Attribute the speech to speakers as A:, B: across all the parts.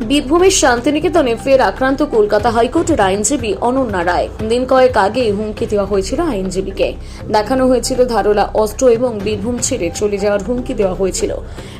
A: বীরভূমের শান্তিনিকেতনে ফের আক্রান্ত কলকাতা হাইকোর্টের আইনজীবী অনন্যা রায়। দিন কয়েক আগে হুমকি দেওয়া হয়েছিল আইনজীবীকে। দেখানো হয়েছিল ধারলা অস্ত্র এবং বীরভূম ছেড়ে চলে যাওয়ার হুমকি দেওয়া হয়েছিল।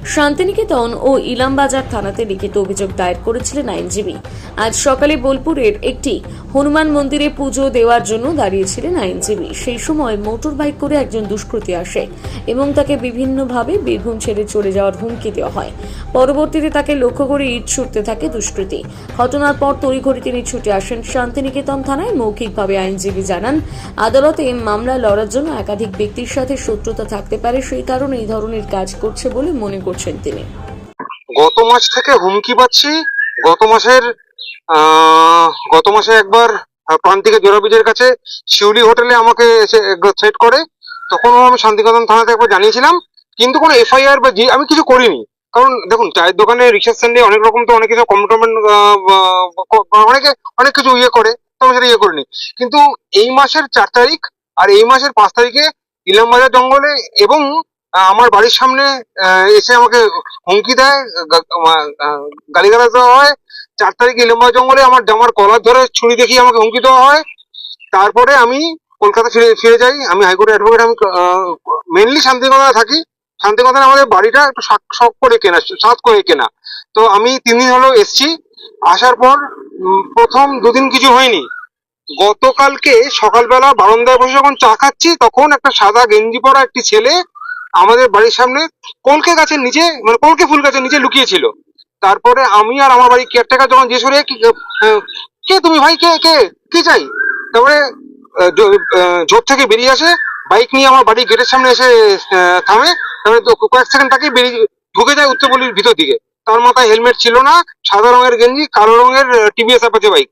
A: শান্তিনিকেতন ও ইলামবাজার থানাতে লিখিত অভিযোগ দায়ের করেছিলেন আইনজীবী। আজ সকালে বোলপুরের একটি হনুমান মন্দিরে পুজো দেওয়ার জন্য দাঁড়িয়েছিলেন আইনজীবী। সেই সময় মোটর বাইক করে একজন দুষ্কৃতী আসে এবং তাকে বিভিন্নভাবে বীরভূম ছেড়ে চলে যাওয়ার হুমকি দেওয়া হয়। পরবর্তীতে তাকে লক্ষ্য করে ইট ছুটতে থাকে দুষ্কৃতী। ঘটনার পর তড়িঘড়ি তিনি ছুটে আসেন শান্তিনিকেতন থানায়। মৌখিকভাবে আইনজীবী জানান আদালতে মামলা লড়ার জন্য একাধিক ব্যক্তির সাথে শত্রুতা থাকতে পারে সেই কারণে এই ধরনের কাজ করছে বলে মনে করছেন তিনি।
B: গত মাস থেকে হুমকি পাচ্ছি। গত মাসের গত মাসে একবার আহ, প্রান্তিকের কাছে শিউলি হোটেলে আমাকে থ্রেট করে তখনও আমি শান্তিনিকেতন থানাতে একবার জানিয়েছিলাম কিন্তু কোনো এফআইআর বা জি আমি কিছু করিনি। কারণ দেখুন, চায়ের দোকানে রিক্সা স্ট্যান্ডে অনেক রকম তো অনেক কিছু কমিটমেন্ট অনেকে, অনেক কিছু ইয়ে করে, তো আমি সেটা ইয়ে করিনি। কিন্তু এই মাসের চার তারিখ আর এই মাসের পাঁচ তারিখে ইলামবাজার জঙ্গলে এবং আমার বাড়ির সামনে এসে আমাকে হুমকি দেয় গালিগালাজ দেওয়া হয়। চার তারিখে ইলামবাজার জঙ্গলে আমার জামার কলার ধরে ছুরি দেখিয়ে আমাকে হুমকি দেওয়া হয়। তারপরে আমি কলকাতা ফিরে ফিরে যাই। আমি হাইকোর্টের অ্যাডভোকেট আমি মেনলি শান্তিনিকেতনে থাকি। শান্তিনিকেতনে আমাদের বাড়িটা একটু শখ শখ করে কেনা, সাত করে কেনা। তো আমি তিন দিন হলো এসছি। আসার পর প্রথম দুদিন কিছু হয়নি। গতকালকে সকালবেলা বারান্দায় বসে যখন চা খাচ্ছি, তখন একটা সাদা গেঞ্জি পরা একটি ছেলে আমাদের বাড়ির সামনে কলকে গাছের নিচে মানে কলকে ফুল গাছের নিচে লুকিয়েছিল তারপরে আমি আর আমার বাড়ির কেয়ারটেকার যখন জিজ্ঞেস করে, "কি- তুমি ভাই? কে কে, কি চাই? তারপরে জোর থেকে বেরিয়ে আসে, বাইক নিয়ে আমার বাড়ির গেটের সামনে এসে থামে। তো কয়েক সেকেন্ড তাকে বেরিয়ে ঢুকে যায় উত্তরপল্লির ভিতর দিকে। তার মাথায় হেলমেট ছিল না, সাদা রঙের গেঞ্জি, কালো রঙের টিভিএস অ্যাপাচে বাইক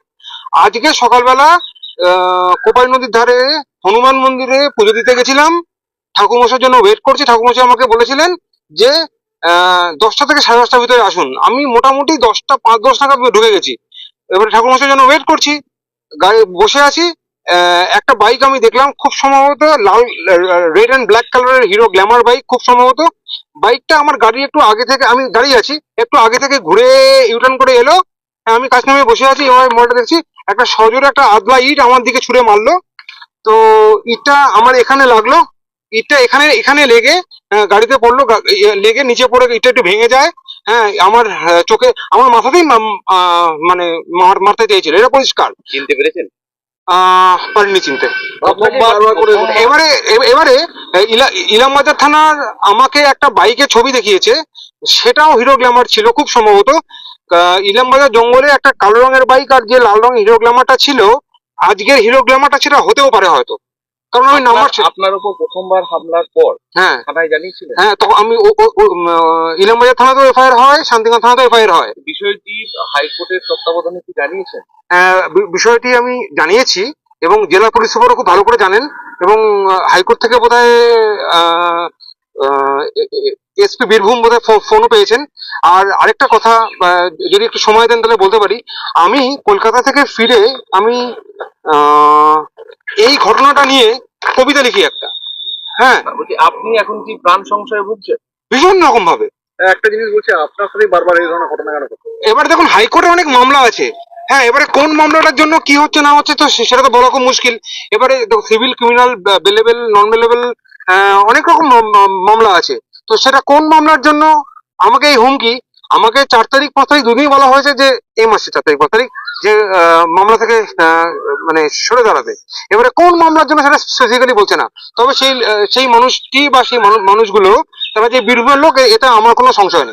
B: আজকে সকালবেলা কোপাই নদীর ধারে হনুমান মন্দিরে পুজো দিতে গেছিলাম। ঠাকুরমশার জন্য ওয়েট করছি। ঠাকুরমশাই আমাকে বলেছিলেন যে দশটা থেকে সাড়ে দশটার ভিতরে আসুন। আমি মোটামুটি দশটা, পাঁচ দশ টাকা ঢুকে গেছি। এবারে ঠাকুরমশার জন্য ওয়েট করছি। গাড়ি, বসে আছি। একটা বাইক আমি দেখলাম খুব সম্ভবত লাল রেড অ্যান্ড ব্ল্যাক কালারের হিরো গ্ল্যামার বাইক খুব সম্ভবত। বাইকটা আমার গাড়ি একটু আগে থেকে আমি দাঁড়িয়ে আছি একটু আগে থেকে ঘুরে ইউটার্ন করে এলো। হ্যাঁ, আমি কাজ নামে বসে আছি এবার মোড়টা দেখছি একটা সজোরে একটা আদলা ইট আমার দিকে ছুঁড়ে মারলো। তো ইটটা আমার এখানে লাগল। ইটটা এখানে এখানে লেগে গাড়িতে পড়ল ইয়ে, লেগে নিচে পড়ে ইটটা একটু ভেঙে যায়। হ্যাঁ আমার চোখে আমার মাথাতেই মানে মার- মারতে চেয়েছিল এটা পরিষ্কার
C: চিনতে পেরেছেন?
B: পারিনি চিনতে। এবারে এবারে ইলা- ইলামবাজার থানার আমাকে একটা বাইকের ছবি দেখিয়েছে সেটাও হিরো গ্ল্যামার ছিল খুব সম্ভবত। ইলামবাজার জঙ্গলে একটা কালো রঙের বাইক আর যে লাল রঙের হিরো গ্ল্যামারটা ছিল আজকের হিরো গ্ল্যামারটা সেটা হতেও পারে হয়তো। কারণ আমি নাম্বার
C: আপনার- আপনার উপর প্রথমবার হামলার পর
B: হ্যাঁ।
C: থানায় জানিয়েছিলেন?
B: হ্যাঁ তখন আমি ইলামবাজার থানাতেও এফআইআর হয় শান্তিগঞ্জ থানাতেও এফআইআর হয়।
C: বিষয়টি হাইকোর্টের তত্ত্বাবধানে কি জানিয়েছেন?
B: বি- বিষয়টি আমি জানিয়েছি এবং জেলা পুলিশ সুপারও খুব ভালো করে জানেন এবং হাইকোর্ট থেকে বোধহয় এসপি বীরভূম বোধহয় ফোনও পেয়েছেন। আর আরেকটা কথা যদি একটু সময় দেন তাহলে বলতে পারি আমি কলকাতা থেকে ফিরে আমি এই ঘটনাটা নিয়ে কবিতা লিখি একটা। হ্যাঁ।
C: বলছি আপনি এখন কি প্রাণ সংশয়ে ভুগছেন?
B: ভীষণ রকম ভাবে
C: একটা জিনিস বলছি আপনার সাথে বারবার এই ধরনের ঘটনা কেন
B: এবার দেখুন হাইকোর্টে অনেক মামলা আছে। হ্যাঁ এবারে কোন মামলাটার জন্য কি হচ্ছে না হচ্ছে তো সে- সেটা তো বলা খুব মুশকিল। এবারে civil criminal bailable non bailable অনেক রকম মাম- মাম- মামলা আছে। তো সেটা কোন মামলার জন্য? আমাকে এই হুমকি আমাকে চার তারিখ পাঁচ তারিখ দুদিনই বলা হয়েছে যে এই মাসে চার তারিখ, পাঁচ তারিখ, যে মামলা থেকে মানে সরে দাঁড়াবে। এবারে কোন মামলার জন্য সেটা স্পেসিফিক্যালি বলছে না। তবে সেই সেই মানুষটি বা সেই মানুষগুলো, তারা যে বীরভূমের লোক এটা আমার কোনো সংশয় নেই।